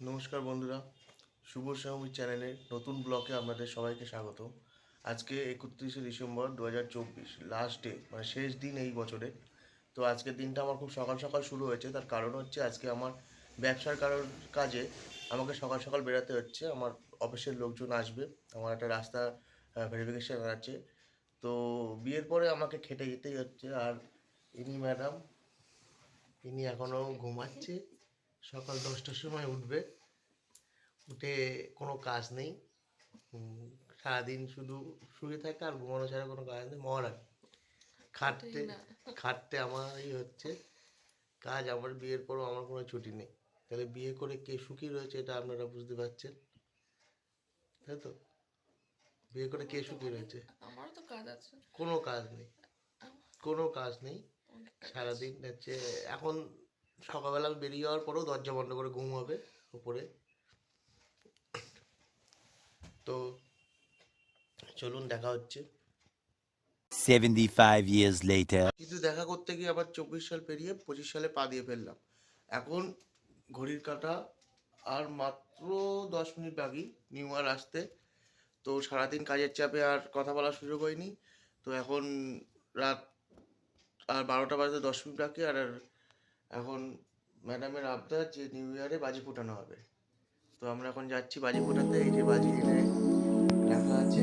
নমস্কার বন্ধুরা, শুভ শ্যামী চ্যানেলের নতুন ব্লকে আপনাদের সবাইকে স্বাগত। আজকে একত্রিশে ডিসেম্বর দু হাজার চব্বিশ লাস্ট ডে মানে শেষ দিন এই বছরে। তো আজকের দিনটা আমার খুব সকাল সকাল শুরু হয়েছে, তার কারণ হচ্ছে আজকে আমার ব্যবসার কারণ কাজে আমাকে সকাল সকাল বেরোতে হচ্ছে, আমার অফিসের লোকজন আসবে, আমার একটা রাস্তা ভেরিফিকেশান আছে। তো বিয়ের পরে আমাকে খেটে যেতেই হচ্ছে, আর ইনি ম্যাডাম, ইনি এখনও ঘুমাচ্ছে। সকাল দশটার সময় উঠবে। উঠে কোনো কাজ নেই। সারাদিন শুধু শুয়ে থাকে আর ঘুমানো ছাড়া কোনো কাজ নেই। মহারাজ খাটতে খাটতে আমারই হচ্ছে কাজ আমার বিয়ের পরও আমার কোনো ছুটি নেই। তাহলে বিয়ে করে কে সুখী রয়েছে এটা আপনারা বুঝতে পারছেন। তাই তো? বিয়ে করে কে সুখী রয়েছে? আমারও তো কাজ আছে। কোনো কাজ নেই। কোনো কাজ নেই। সারাদিন হচ্ছে এখন সকালবেলা আমি বেরিয়ে যাওয়ার পরেও দরজা বন্ধ করে ঘুম হবে উপরে। তো চলুন দেখা হচ্ছে। 75 years later. কিন্তু দেখা করতে গিয়ে আবার চব্বিশ সাল পেরিয়ে পঁচিশ সালে পা দিয়ে ফেললাম। এখন ঘড়ির কাঁটা আর মাত্র দশ মিনিট বাকি নিউ ইয়ার আসতে। তো সারাদিন কাজের চাপে আর কথা বলার সুযোগ হয়নি। তো এখন রাত আর বারোটা বাজতে দশ মিনিট বাকি আর এখন ম্যাডামের আবদার যে নিউ ইয়ারে বাজি ফোটানো হবে। তো আমরা এখন যাচ্ছি বাজি ফোটাতে, এই যে বাজি এনে রাখা আছে।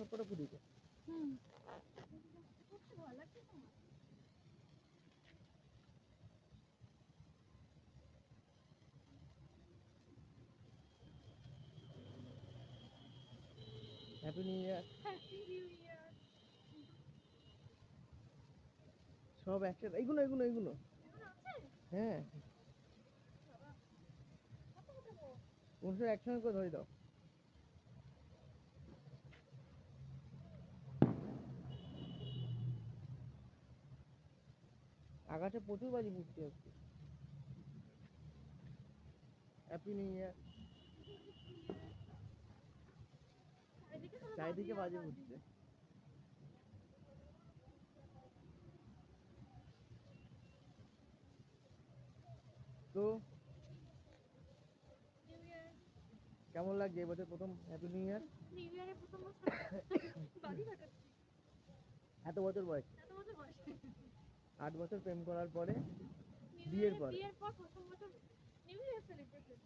সবকটা হ্যাপি নিউ ইয়ার সব একসাথে এইগুলো এগুলো এগুলো। হ্যাঁ। একসঙ্গে করে ধরে দাও। আকাশে প্রচুর বাজি ফুটছে আজকে হ্যাপি নিউ ইয়ার চারিদিকে বাজি ফুটছে। তো কেমন লাগছে? এবছর প্রথম হ্যাপি নিউ ইয়ার নিউ প্রথম বছর এত বছর বয়স। এত বছর বয়স। আট বছর প্রেম করার পরে বিয়ের পর। বিয়ের পর প্রথম বছর নিউ ইয়ার সেলিব্রেশন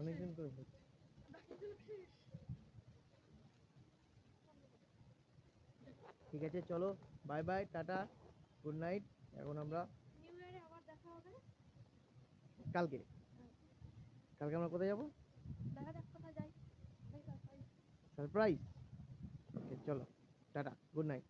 অনেকদিন করে ঠিক আছে চলো bye bye tata good night এখন আমরা নিউ ইয়ারে আবার দেখা হবে। কালকে। কালকে আমরা কোথায় যাব দেখা যাক সারপ্রাইজ। চলো টাটা গুড নাইট।